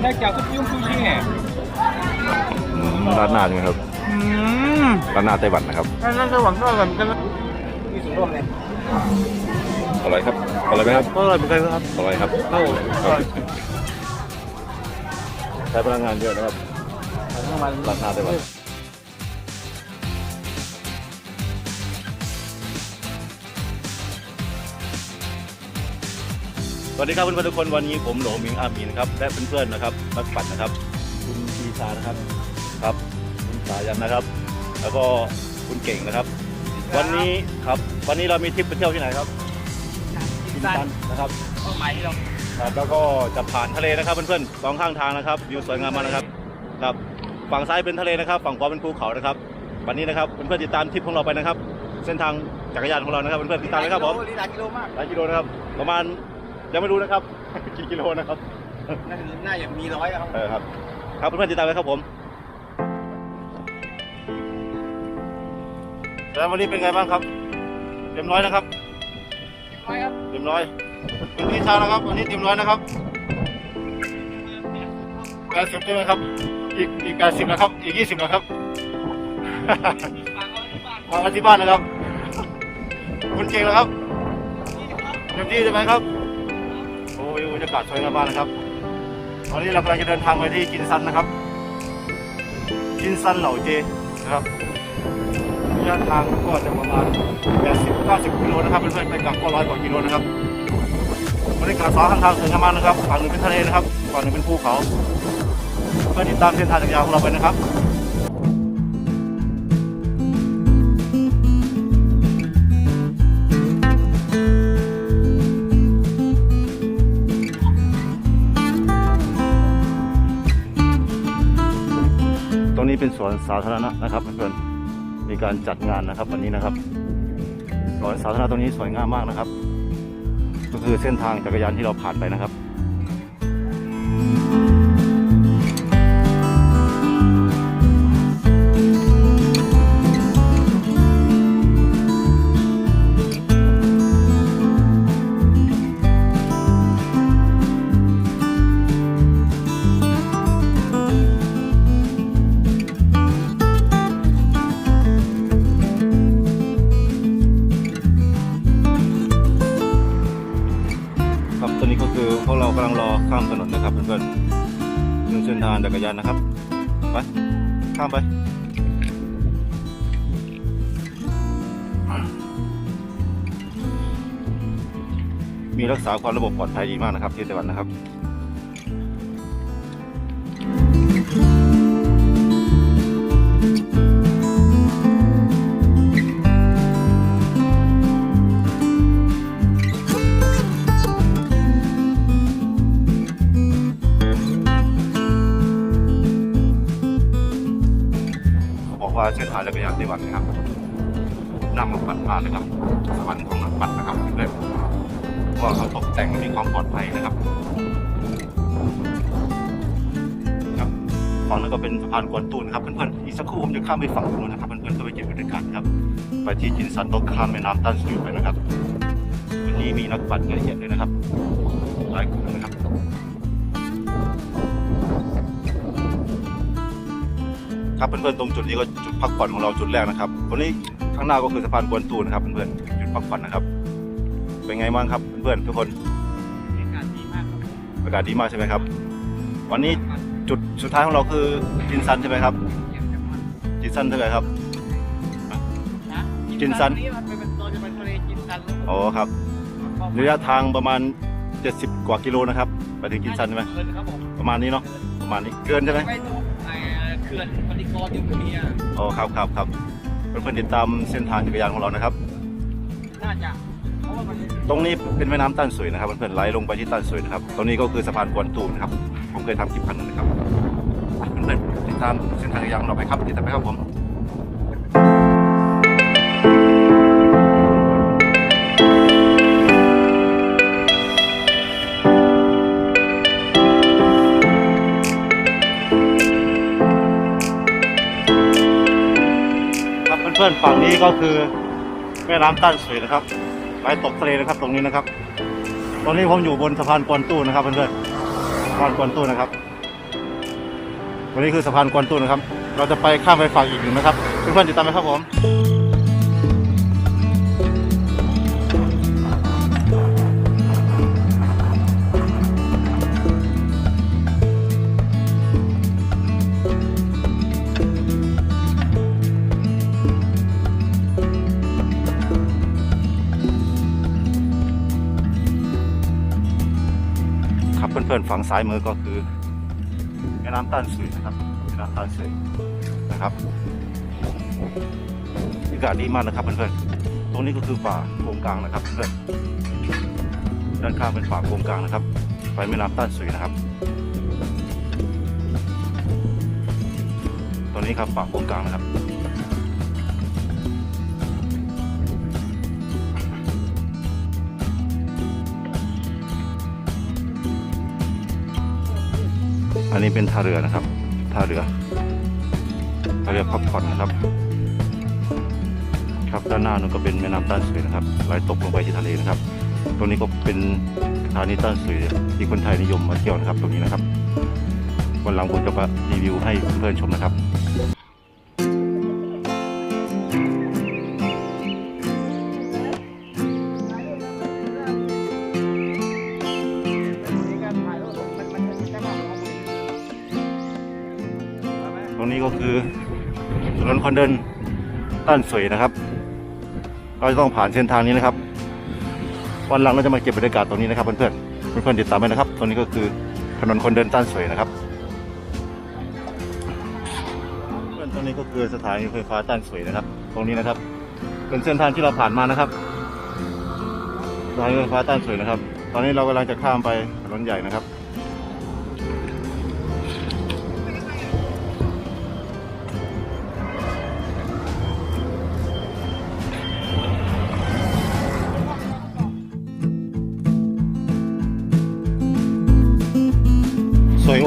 Ito na kaya ko yung sushi eh. อืมร้านหน้าใช่ไหมครับ Hmm. ร้านหน้าไต้หวันนะครับ Ano na wag na wag na. Ito ro ne. อร่อยครับอร่อยไหมครับ Oh, bagay ka. อร่อยครับ Oh. ครับใช้พลังงานเยอะนะครับ Ano man ร้านหน้าไต้หวัน วัสดีครับเพื่อนๆทุกคนวันนี้ผมโหลหมิงอามีนะครับและเพื่อนๆนะครับนักปั่นนะครับ คุณปีชานะครับครับ คุณสายันนะครับ แล้วก็คุณเก่งนะครับ วันนี้ครับวันนี้เรามีทริปไปเที่ยวที่ไหนครับกินซันนะครับ Oh, mai long. ครับแล้วก็จะผ่านทะเลนะครับเพื่อนๆสองข้างทางนะครับวิวสวยงามมากนะครับครับฝั่งซ้ายเป็นทะเลนะครับ ฝั่งขวาเป็นภูเขานะครับ วันนี้นะครับเพื่อนๆติดตามทริปของเราไปนะครับ เส้นทางจักรยานของเรานะครับเพื่อนๆติดตามนะครับผม Lila kilo mak. หลายกิโลนะครับประมาณ ยังไม่รู้นะครับ กี่กิโลนะครับน่าน่าจะมีร้อยครับ เออครับ ครับเพื่อนๆติดตามเลยครับผมแล้ววันนี้เป็นไงบ้างครับ เต็มร้อยนะครับ ร้อยครับเต็มร้อยเป็นที่เช้านะครับ วันนี้เต็มร้อยนะครับแปดสิบใช่ไหมครับ อีกอีกแปดสิบนะครับ อีกยี่สิบนะครับมากันที่บ้านนะครับ คุณเก่งนะครับเต็มที่ใช่ไหมครับโอ้ยบรรยากาศสวยงามมากนะครับ ตอนนี้เรากำลังจะเดินทางไปที่จินซันนะครับจินซันเหล่าเจนะครับระยะทางก็จะประมาณ 80-90 กิโลนะครับเพื่อนๆไปกลับก็ร้อยกว่ากิโลนะครับบรรยากาศสองข้างทางสวยงามนะครับฝั่งหนึ่งเป็นทะเลนะครับฝั่งหนึ่งเป็นภูเขาเพื่อติดตามเส้นทางจักรยานของเราไปนะครับ เป็นสวนสาธารณะนะครับเพื่อนๆมีการจัดงานนะครับวันนี้นะครับสวนสาธารณะตรงนี้สวยงามมากนะครับ ก็คือเส้นทางจักรยานที่เราผ่านไปนะครับครับ ข้ามไปมีรักษาความระบบปลอดภัยดีมากนะครับที่ไต้หวันนะครับ จักรยานไต้หวันนะครับนั่งมาปัดมาเลยครับสวรรค์ของนักปัดนะครับเพื่อนๆเพราะว่าเขาตกแต่งมีความปลอดภัยนะครับ ครับฝั่งนั้นก็เป็นสะพานกวนตูนครับเพื่อนๆอีกสักครู่ผมจะข้ามไปฝั่งนู้นนะครับเพื่อนๆก็ไปเก็บบรรยากาศครับ ไปที่จินซันต้องข้ามแม่น้ำตันสยูไปนะครับวันนี้มีนักปั่นเยอะแยะเลยนะครับหลายกลุ่ม ครับครับเพื่อนๆตรงจุดนี้ก็จุดพักผ่อนของเราจุดแรกนะครับวันนี้ข้างหน้าก็คือสะพานกวนตูนะครับเพื่อนๆจุดพักผ่อนนะครับ เป็นไงบ้างครับเพื่อนๆทุกคนอากาศดีมากครับอากาศดีมากใช่ไหมครับ วันนี้จุดสุดท้ายของเราคือจินซันใช่ไหมครับจินซันเท่าไหร่ครับจินซันนี่มันเป็นตัวจะเป็นทะเลจินซันอ๋อครับระยะทางประมาณ 70 กว่ากิโลนะครับ ไปถึงจินซันใช่ไหมเกินครับผมประมาณนี้เนาะประมาณนี้เกินใช่ไหมไปตรงไอ้เขื่อนปฏิกรณ์อยู่ตรงนี้อะอ๋อครับครับครับเพื่อนๆติดตามเส้นทางจักรยานของเรานะครับ น่าจะเพราะว่ามันตรงนี้เป็นแม่น้ำต้านสุยนะครับเพื่อนๆไหลลงไปที่ต้านสุยนะครับตรงนี้ก็คือสะพานกวนตูนะครับผมเคยทำคลิปพันหนึงนะครับเพื่อนๆติดตามเส้นทางจักรยานของเราไปครับติดตามไปครับผม พื่อนๆฝั่งนี้ก็คือแม่น้ำต้านสุยนะครับ ไปตกทะเลนะครับตรงนี้นะครับ ตอนนี้ผมอยู่บนสะพานกวนตูนะครับเพื่อนๆสะพานกวนตูนะครับวันนี้คือสะพานกวนตู้นนะครับ เราจะไปข้ามไปฝั่งอีกหนึ่งนะครับ เพื่อนๆติดตามไหมครับผม เพื่อนๆฝั่งซ้ายมือก็คือแม่น้ำต้านสุยนะครับแม่น้ำต้านสุยนะครับบรรยากาศดีมากนะครับเพื่อนๆตรงนี้ก็คือป่าโกงกลางนะครับเพื่อนด้านข้างเป็นป่าโกงกลางนะครับ ไปแม่น้ำต้านสุยนะครับตรงนี้ครับป่าโกงกลางนะครับ นนี้เป็นท่าเรือนะครับท่าเรือท่าเรือพักผ่อนนะครับ ครับด้านหน้านู้นก็เป็นแม่น้ำต้านสุยนะครับไหลตกลงไปที่ทะเลนะครับ ตรงนี้ก็เป็นสถานีต้านสุยที่คนไทยนิยมมาเที่ยวนะครับ ตรงนี้นะครับวันหลังผมจะมารีวิวให้เพื่อนๆชมนะครับ ถนนคนเดินต้านสวยนะครับ เราจะต้องผ่านเส้นทางนี้นะครับ วันหลังเราจะมาเก็บบรรยากาศตรงนี้นะครับเพื่อนๆเพื่อนๆติดตามไว้นะครับ ตรงนี้ก็คือถนนคนเดินต้านสวยนะครับเพื่อนตรงนี้ก็คือสถานีไฟฟ้าต้านสวยนะครับ ตรงนี้นะครับ เป็นเส้นทางที่เราผ่านมานะครับสถานีไฟฟ้าต้านสวยนะครับ ตอนนี้เรากำลังจะข้ามไปถนนใหญ่นะครับ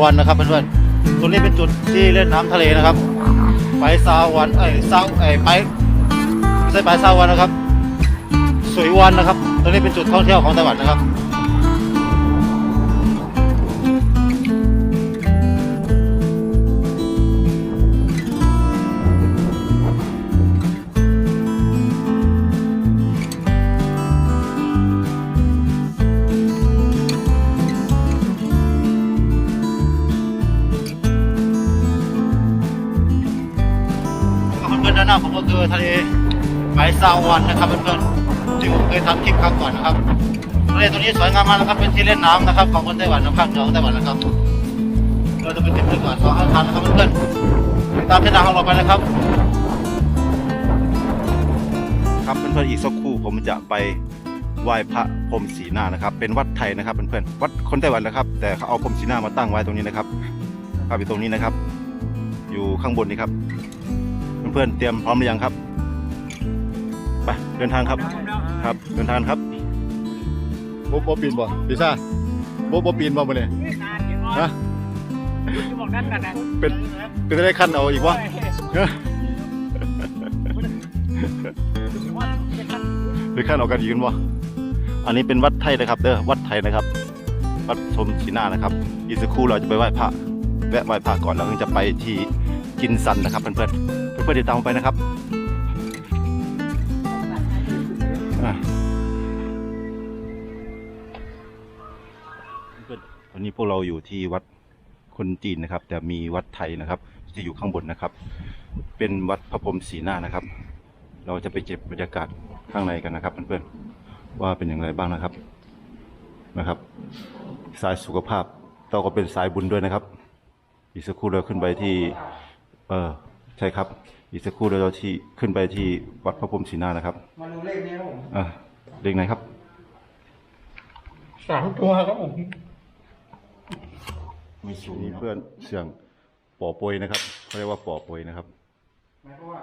วันนะครับเพื่อนๆตรงนี้เป็นจุดที่เล่นน้ำทะเลนะครับ ไปซาวันเอ้ยซาเอ้ยไปไม่ใช่ไปซาวันนะครับ สวยวันนะครับตรงนี้เป็นจุดท่องเที่ยวของไต้หวันนะครับ นๆด้านหน้าผมก็คือทะเลไหมซาวันนะครับเพื่อนๆที่ผมเคยทำคลิปครั้งก่อนนะครับทะเลตัวนี้สวยงามมากนะครับเป็นที่เล่นน้ำนะครับของคนไต้หวันนะภาคเหนือของไต้หวันนะครับเราจะเป็นจุดก่อนสองข้างทางนะครับเพื่อนๆตามเส้นทางของเราไปนะครับ ครับเพื่อนๆอีกสักครู่ผมจะไปไหว้พระพรมศรีหน้านะครับ เป็นวัดไทยนะครับเพื่อนๆวัดคนไต้หวันนะครับ แต่เขาเอาพรมศรีหน้ามาตั้งไว้ตรงนี้นะครับครับอยู่ตรงนี้นะครับ อยู่ข้างบนนี้ครับ เพื่อนๆเตรียมพร้อมหรือยังครับไปเดินทางครับครับเดินทางครับโบโบปีนบ่พิซ่าโบโบปีนบ่มาเนี่ยฮะจะบอกนั่นกันนะเป็นเป็นได้ขั้นเอาอีกวะเอ้อหรือขั้นเอากันอีกกันวะอันนี้เป็นวัดไทยนะครับเด้อวัดไทยนะครับ วัดชมชีนานะครับอีกสักครู่เราจะไปไหว้พระแวะไหว้พระก่อนแล้วถึงจะไปที่กินซันนะครับเพื่อนๆ เพื่อนๆติดตามไปนะครับอะเพื่อนๆวันนี้พวกเราอยู่ที่วัดคนจีนนะครับ แต่มีวัดไทยนะครับที่อยู่ข้างบนนะครับ เป็นวัดพระพรหมศรีหน้านะครับ เราจะไปเก็บบรรยากาศข้างในกันนะครับเพื่อนๆว่าเป็นอย่างไรบ้างนะครับนะครับ สายสุขภาพเราก็เป็นสายบุญด้วยนะครับ อีกสักครู่เราขึ้นไปที่ เออ ใช่ครับ อีกสักครู่เราที่ขึ้นไปที่วัดพระพรหมศรีหน้านะครับ มาดูเลขนี้ครับผมอะเลขไหนครับ สามตัวครับผมมีสูมีเพื่อนเสียงปอโปยนะครับเขาเรียกว่าปอโปยนะครับ หมายความว่า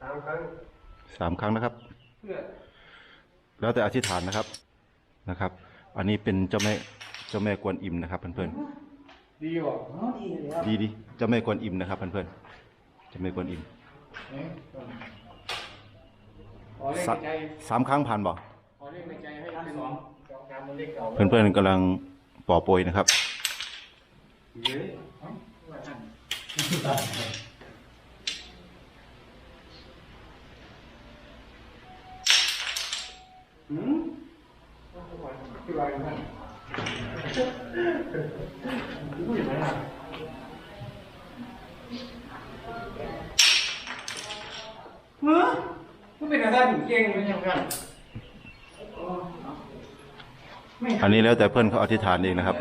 สามครั้งสามครั้งนะครับ เพื่อแล้วแต่อธิษฐานนะครับนะครับ อันนี้เป็นเจ้าแม่เจ้าแม่กวนอิมนะครับเพื่อน ดีกว่าดีเลยครับๆดีดีเจ้าแม่กวนอิมนะครับเพื่อนๆเจ้าแม่กวนอิมขอเลขสะในใจสามครั้งผ่านบ่ขอเลขในใจให้เป็นสองสองสามเป็นเลขเก่าเพื่อนๆกำลังปอโปยนะครับเย้เอ้า ว่าท่านหืมที่ว่าอย่างนั้นรู้อย่างไรล่ะเฮ้ยมันเป็นอะไรถึงเก่งเลยยังไงอันนี้แล้วแต่เพื่อนเขาอธิษฐานเองนะครับ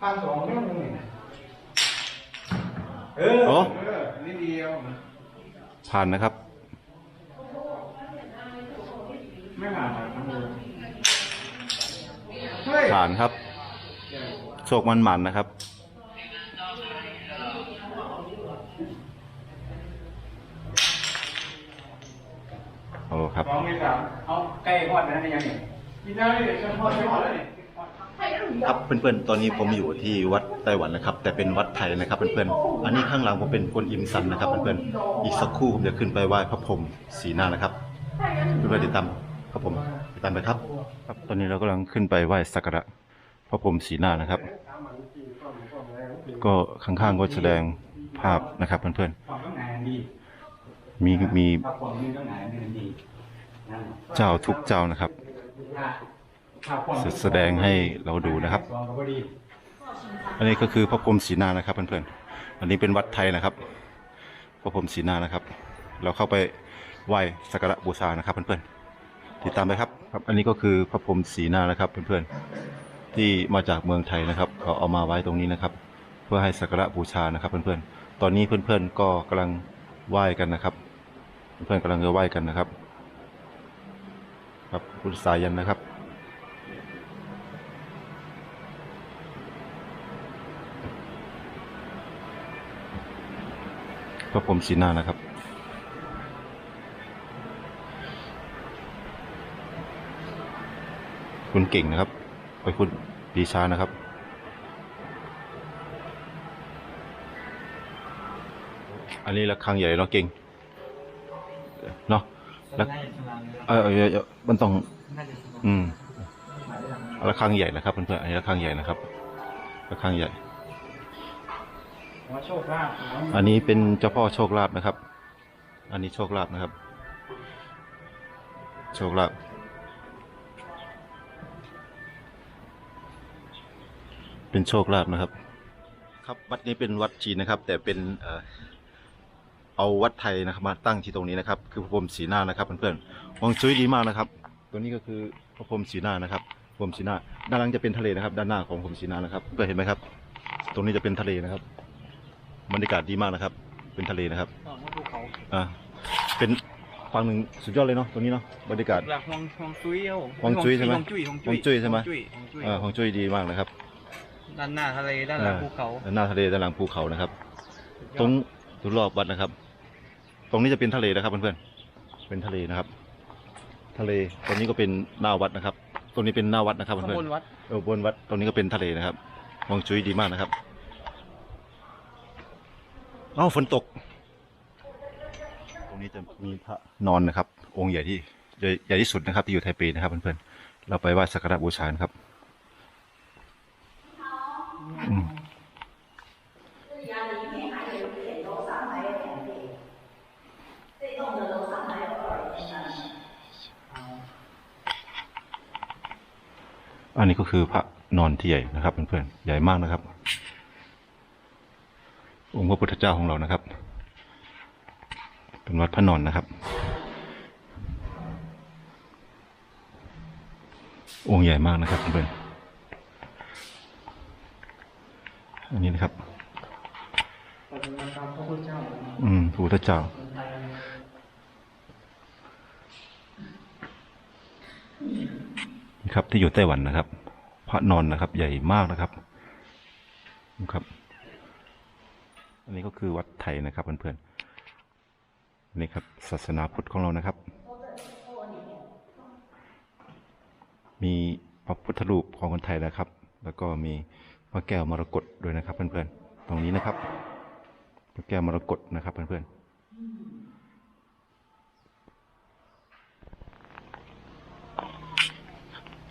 พันสองเรื่องนึงเออโอ้เออนิดเดียวผ่านนะครับ ไม่ผ่าน อะทำเลยเฮ้ยผ่านครับ โชคมันหมันนะครับ โอ้ครับสองไม่สามเอาไก่ทอดไปนั่นได้ยังเนี่ยกินได้เลยเดี๋ยวทอดไม่ทอดแล้วเนี่ย ครับเพื่อนๆ ตอนนี้ผมอยู่ที่วัดไต้หวันนะครับ แต่เป็นวัดไทยนะครับเพื่อนๆ อันนี้ข้างหลังผมเป็นกวนอิมซันนะครับเพื่อนๆ อีกสักครู่ผมจะขึ้นไปไหว้พระพรหมสีหน้านะครับ เพื่อนๆติดตามครับผม ตามไปครับ ครับ ตอนนี้เรากำลังขึ้นไปไหว้สักการะพระพรหมสีหน้านะครับ ก็ข้างๆก็แสดงภาพนะครับเพื่อนๆ มีมีเจ้าทุกเจ้านะครับ แสดงให้เราดูนะครับ อันนี้ก็คือพระพรหมสีหน้านะครับเพื่อนๆ อันนี้เป็นวัดไทยนะครับ พระพรหมสีหน้านะครับ เราเข้าไปไหว้สักการะบูชานะครับเพื่อนๆ ติดตามไปครับครับ อันนี้ก็คือพระพรหมสีหน้านะครับเพื่อนๆที่มาจากเมืองไทยนะครับเขาเอามาไว้ตรงนี้นะครับ เพื่อให้สักการะบูชานะครับเพื่อนๆ ตอนนี้เพื่อนๆก็กำลังไหว้กันนะครับ เพื่อนๆกำลังจะไหว้กันนะครับ ครับพุทธสายันนะครับพระพรหมสีหน้านะครับ คุณเก่งนะครับ ไปคุณปีชานะครับ อันนี้ระฆังใหญ่เนาะเก่งเนาะแล้วเออเออเออเออมันต้อง อืมระฆังใหญ่นะครับเพื่อนๆอันนี้ระฆังใหญ่นะครับระฆังใหญ่อันนี้เป็นเจ้าพ่อโชคลาภนะครับ อันนี้โชคลาภนะครับ โชคลาภ เป็นโชคลาภนะครับ ครับวัดนี้เป็นวัดจีนนะครับ แต่เป็นเอ่อเอาวัดไทยนะครับ มาตั้งที่ตรงนี้นะครับ คือพระพรหมสีหน้านะครับเพื่อนๆฮวงจุ้ยดีมากนะครับ ตัวนี้ก็คือพระพรหมสีหน้านะครับพรหมสีหน้า ด้านหลังจะเป็นทะเลนะครับ ด้านหน้าของพรหมสีหน้านะครับเพื่อนเห็นไหมครับ ตรงนี้จะเป็นทะเลนะครับบรรยากาศดีมากนะครับ เป็นทะเลนะครับภูเขาอ่าเป็นฝั่งหนึ่งสุดยอดเลยเนาะตรงนี้เนาะบรรยากาศหลักฮวงฮวงจุ้ยครับผมฮวงจุ้ยใช่ไหมฮวงจุ้ยฮวงฮวงจุ้ยใช่ไหมฮวงจุ้ยฮวงจุ้ยอ่าของจุ้ยดีมากนะครับ ด้านหน้าทะเลด้านหลังภูเขาอ่หน้าทะเลด้านหลังภูเขานะครับตรงตรงรอบวัดนะครับ ตรงนี้จะเป็นทะเลนะครับเพื่อนๆเป็นทะเลนะครับ ทะเลตรงนี้ก็เป็นหน้าวัดนะครับตรงนี้เป็นหน้าวัดนะครับข้างเพื่อนบนวัดๆเออบนวัดตรงนี้ก็เป็นทะเลนะครับฮวงจุ้ยดีมากนะครับเอ้าฝนตก ตรงนี้จะมีพระนอนนะครับ องค์ใหญ่ที่ใหญ่ใหญ่ที่สุดนะครับ ที่อยู่ไทเปนะครับเพื่อนๆเราไปไหว้สักการะบูชานะครับ อันนี้ก็คือพระนอนที่ใหญ่นะครับเพื่อนๆใหญ่มากนะครับ องค์พระพุทธเจ้าของเรานะครับ เป็นวัดพระนอนนะครับ องค์ใหญ่มากนะครับเพื่อนๆ อันนี้นะครับปฏิบัติตามพระพุทธเจ้าอืมพระพุทธเจ้านี่ครับที่อยู่ไต้หวันนะครับ พระนอนนะครับ ใหญ่มากนะครับนะครับ อันนี้ก็คือวัดไทยนะครับเพื่อนๆนี่ครับศาสนาพุทธของเรานะครับ มีพระพุทธรูปของคนไทยนะครับ แล้วก็มี พระแก้วมรกตด้วยนะครับเพื่อนๆ ตรงนี้นะครับพระแก้วมรกตนะครับเพื่อนๆ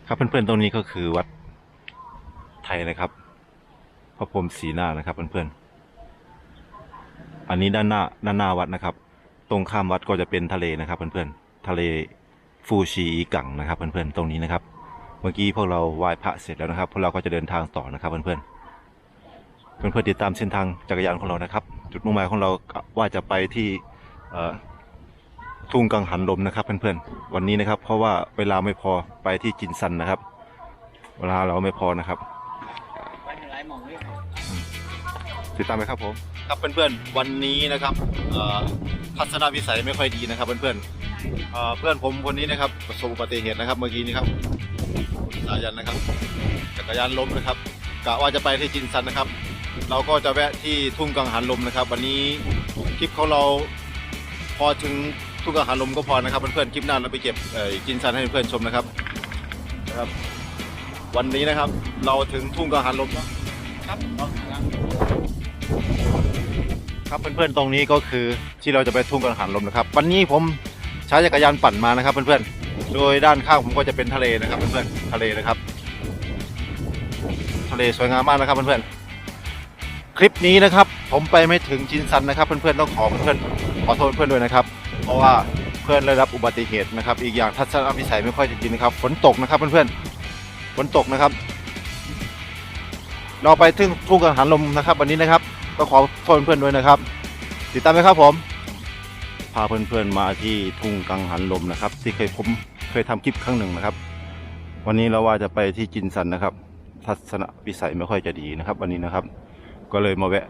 ครับเพื่อนๆ ตรงนี้ก็คือวัดไทยนะครับ พระพรมศรีหน้านะครับเพื่อนๆ อันนี้ด้านหน้าด้านหน้าวัดนะครับ ตรงข้ามวัดก็จะเป็นทะเลนะครับเพื่อนๆ ทะเลฟูชีอีกังนะครับเพื่อนๆ ตรงนี้นะครับ เมื่อกี้พวกเราไหว้พระเสร็จแล้วนะครับ พวกเราก็จะเดินทางต่อนะครับเพื่อนๆเพื่อนๆติดตามเส้นทางจักรยานของเรานะครับ จุดมุ่งหมายของเราว่าจะไปที่เอ่อทุ่งกังหันลมนะครับเพื่อนๆวันนี้นะครับ เพราะว่าเวลาไม่พอไปที่จินซันนะครับ เวลาเราไม่พอนะครับไปถึงไรหมองเลยติดตามไหมครับผม ครับเพื่อนๆวันนี้นะครับเอ่อทัศนวิสัยไม่ค่อยดีนะครับเพื่อนๆ เพื่อนผมคนนี้นะครับประสบอุบัติเหตุนะครับ เมื่อกี้นี้ครับสายันนะครับ จักรยานล้มนะครับกะว่าจะไปที่จินซันนะครับ เราก็จะแวะที่ทุ่งกังหันลมนะครับ วันนี้คลิปของเราพอถึงทุ่งกังหันลมก็พอนะครับเพื่อนๆคลิปหน้าเราไปเก็บจินซันให้เพื่อนชมนะครับนะครับ วันนี้นะครับ เราถึงทุ่งกังหันลมแล้วครับครับเพื่อนๆตรงนี้ก็คือที่เราจะไปทุ่งกังหันลมนะครับ วันนี้ผม ใช้จักรยานปั่นมานะครับเพื่อนๆ โดยด้านข้างผมก็จะเป็นทะเลนะครับเพื่อนๆ ทะเลนะครับ ทะเลสวยงามมากนะครับเพื่อนๆ คลิปนี้นะครับ ผมไปไม่ถึงจินซันนะครับ เพื่อนๆ ต้องขอเพื่อนๆ ขอโทษเพื่อนด้วยนะครับ เพราะว่าเพื่อนได้รับอุบัติเหตุนะครับ อีกอย่างทัศนวิสัยไม่ค่อยจะดีนะครับ ฝนตกนะครับเพื่อนๆ ฝนตกนะครับ เราไปถึงทุ่งกังหันลมนะครับ วันนี้นะครับ ก็ขอโทษเพื่อนๆด้วยนะครับ ติดตามไหมครับผม พาเพื่อนๆมาที่ทุ่งกังหันลมนะครับ ที่เคยผมเคยทำคลิปครั้งหนึ่งนะครับ วันนี้เราว่าจะไปที่จินซันนะครับ ทัศนวิสัยไม่ค่อยจะดีนะครับ วันนี้นะครับ ก็เลยมาแวะ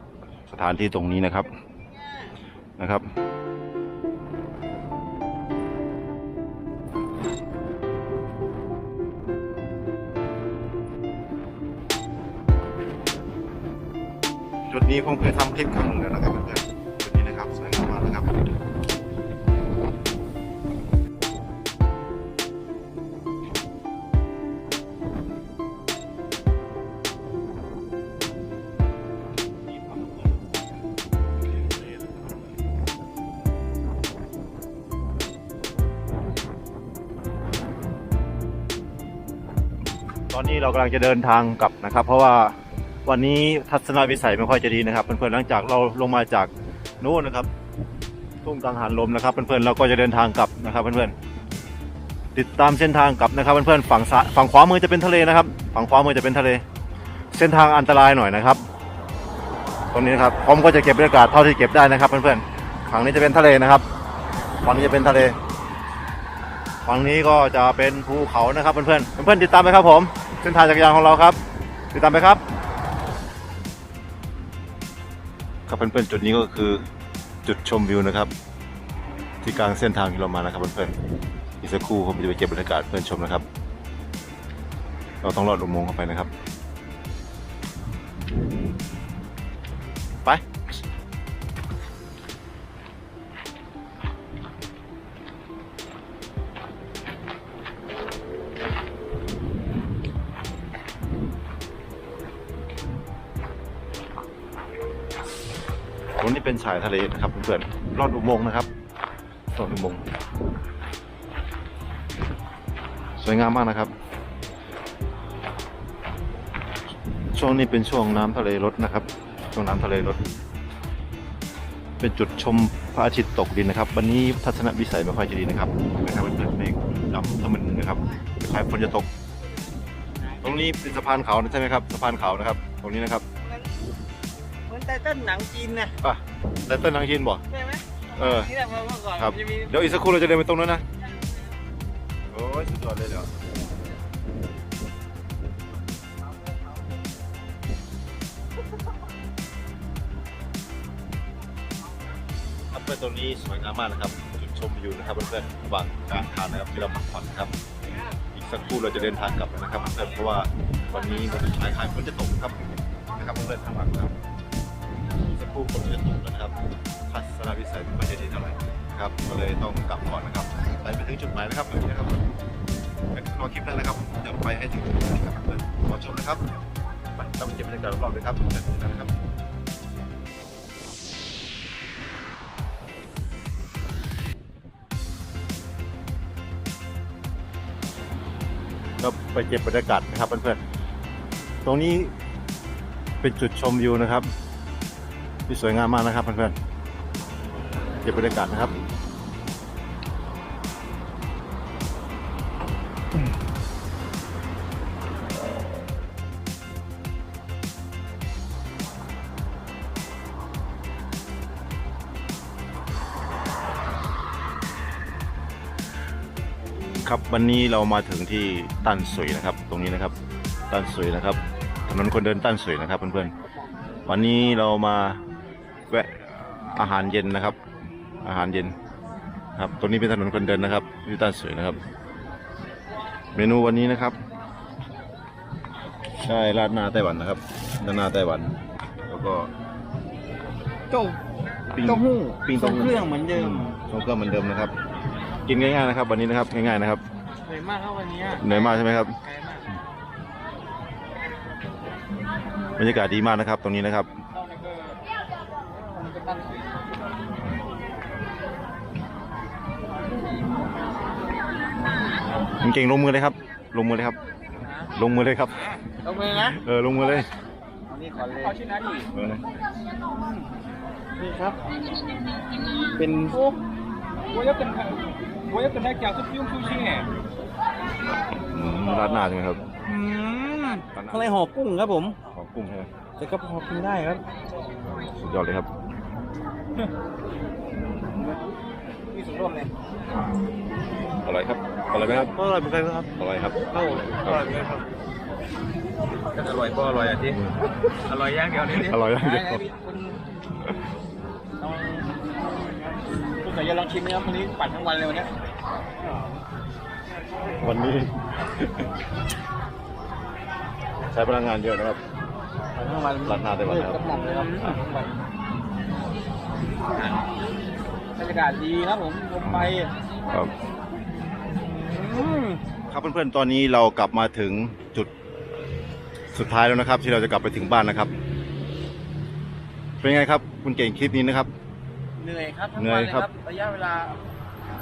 สถานที่ตรงนี้นะครับนะครับจุดนี้ผมเคยทำคลิปครั้งหนึ่งแล้วนะครับเพื่อน เรากำลังจะเดินทางกลับนะครับ เพราะว่าวันนี้ทัศนวิสัยไม่ค่อยจะดีนะครับเพื่อนๆหลังจากเราลงมาจากนู้นนะครับทุ่งกังหันลมนะครับเพื่อนๆเราก็จะเดินทางกลับนะครับเพื่อนๆติดตามเส้นทางกลับนะครับเพื่อนๆฝั่งซ้ายฝั่งขวามือจะเป็นทะเลนะครับ ฝั่งขวามือจะเป็นทะเล เส้นทางอันตรายหน่อยนะครับ ตรงนี้นะครับผมก็จะเก็บบรรยากาศเท่าที่เก็บได้นะครับเพื่อนๆฝั่งนี้จะเป็นทะเลนะครับฝั่งนี้จะเป็นทะเล ฝั่งนี้ก็จะเป็นภูเขานะครับเพื่อนๆเพื่อนๆติดตามไปครับผมเส้นทางจักรยานของเราครับ ติดตามไปครับครับเพื่อนๆจุดนี้ก็คือจุดชมวิวนะครับ ที่กลางเส้นทางที่เรามานะครับเพื่อนๆอีกสักครู่ผมจะไปเก็บบรรยากาศเพื่อนชมนะครับ เราต้องลอดอุโมงค์เข้าไปนะครับ ไป รงนี้เป็นชายทะเลนะครับเพื่อนๆลอดอุโมงค์นะครับลอดอุโมงค์สวยงามมากนะครับ ช่วงนี้เป็นช่วงน้ำทะเลลดนะครับ ช่วงน้ำทะเลลด เป็นจุดชมพระอาทิตย์ตกดินนะครับ วันนี้ทัศนวิสัยไม่ค่อยจะดีนะครับนะครับเพื่อนเมฆดำทะมึนนะครับคล้ายฝนจะตก ตรงนี้เป็นสะพานเขานะใช่ไหมครับ สะพานเขานะครับ ตรงนี้นะครับ เหมือนไตเติ้ลหนังจีนนะอะแต่ต้นทางชินบ่ใช่ไหมเออ นี่แหละเมื่อก่อนครับ มันจะมีเดี๋ยวอีกสักครู่เราจะเดินไปตรงนั้นนะ โอ้ยสุดยอดเลยเดี๋ยวครับเพื่อนตรงนี้สวยงามมากนะครับ จุดชมวิวนะครับเพื่อนๆระหว่างกลางทางนะครับที่เราพักผ่อนนะครับ อีกสักครู่เราจะเดินทางกลับแล้วนะครับเพื่อนๆเพราะว่าวันนี้มันคล้ายๆฝนจะตกนะครับนะครับเพื่อนๆทางหลังนะครับ อีกสักครู่ฝนจะตกนะครับทัศนวิสัยไม่ค่อยจะดีเท่าไหร่ครับก็เลยต้องกลับก่อนนะครับไปไปถึงจุดหมายนะครับแบบนี้นะครับรอคลิปนั้นนะครับเดี๋ยวไปให้ถึงนะครับเพื่อนขอชมนะครับไปต้องไปเก็บบรรยากาศรอบๆเลยครับแบบนี้นนะครับครับไปเก็บบรรยากาศนะครับเพื่อนๆ ตรงนี้เป็นจุดชมวิวนะครับ ที่สวยงามมากนะครับเพื่อนๆเก็บบรรยากาศนะครับครับวันนี้เรามาถึงที่ตันสุยนะครับ ตรงนี้นะครับตันสุยนะครับถนนคนเดินตันสุยนะครับเพื่อนๆวันนี้เรามา แวะอาหารเย็นนะครับ อาหารเย็นครับตรงนี้เป็นถนนคนเดินนะครับที่ตั้นสุยนะครับ เมนูวันนี้นะครับใช่ราดหน้าไต้หวันนะครับราดหน้าไต้หวัน แล้วก็เต้าปิ้งเต้าหู้ปิ้งทรเต้างหู้เครื่องเหมือนเดิมทรงเครื่องเหมือนเดิมนะครับ กินง่ายๆนะครับ วันนี้นะครับง่ายๆนะครับเหนื่อยมากครับวันนี้เหนื่อยมากใช่ไหมครับไกลมาก บรรยากาศดีมากนะครับ ตรงนี้นะครับ เราเนี่ยก็มันก็ตั้งสุด คุณ เก่งลงมือเลยครับ ลงมือเลยครับ ลงมือเลยครับ ลงมือนะ เออลงมือเลยนี่ขอชื่อนะดินี่ครับ เป็นโอ้ยเป็นโอ้ยเป็นแม่แก้วซุปยุ่งซูชิห่ร้านหน้าใช่ไหมครับข้างในห่อกุ้งครับผมห่อกุ้งใช่ไหมแต่ก็พอกินได้ครับ สุดยอดเลยครับ มีส่วนร่วมเลยอร่อยครับอร่อยไหมครับก็อร่อยเหมือนกันครับอร่อยครับเอ้าอร่อยเหมือนกันครับก็อร่อยก็อร่อยอะที่อร่อยอย่างเดียวนี่อร่อยอย่างเดียวคุณลองคุณสายยาลองชิมนะครับวันนี้ปั่นทั้งวันเลยวันเนี้ยวันนี้ ใช้พลังงานเยอะนะครับปั่นทั้งวันราดหน้าไต้หวันนะครับกำลังเลยครับปั่นทั้งวัน บรรยากาศดีครับผมลมไปครับอืมครับเพื่อนๆ ตอนนี้เรากลับมาถึงจุดสุดท้ายแล้วนะครับ ที่เราจะกลับไปถึงบ้านนะครับ เป็นไงครับ คุณเก่งคลิปนี้นะครับ เหนื่อยครับทั้งเหนื่วัอนยเลยครับครับระยะเวลา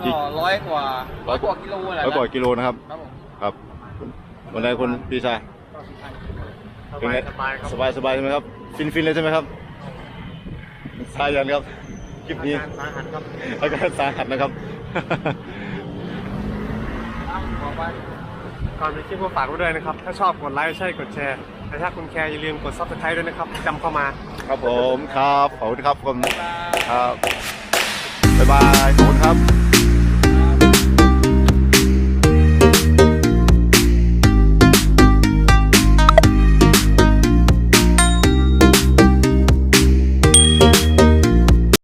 กี่ก็ร้อยกว่าร้ร้ออยยกว่ากิโลแหละร้อยกว่ากิโลนะครับ ครับผมครับวันใดคุณพี่ชายเป็นไงสบายสบายใช่ไหมครับ ฟินฟินเลยใช่ไหมครับสายยันครับ คลิปนี้สาหัสครับอาการสาหัสนะครับบอกว่าก่อนไปคลิปก็ฝากไว้ด้วยนะครับ ถ้าชอบกดไลค์ใช่กดแชร์ แต่ถ้าคุณแคร์อย่าลืมกดซับสไครต์ด้วยนะครับจำเข้ามา ครับผมครับขอบคุณครับผมครับบ๊ายบายขอบคุณครับ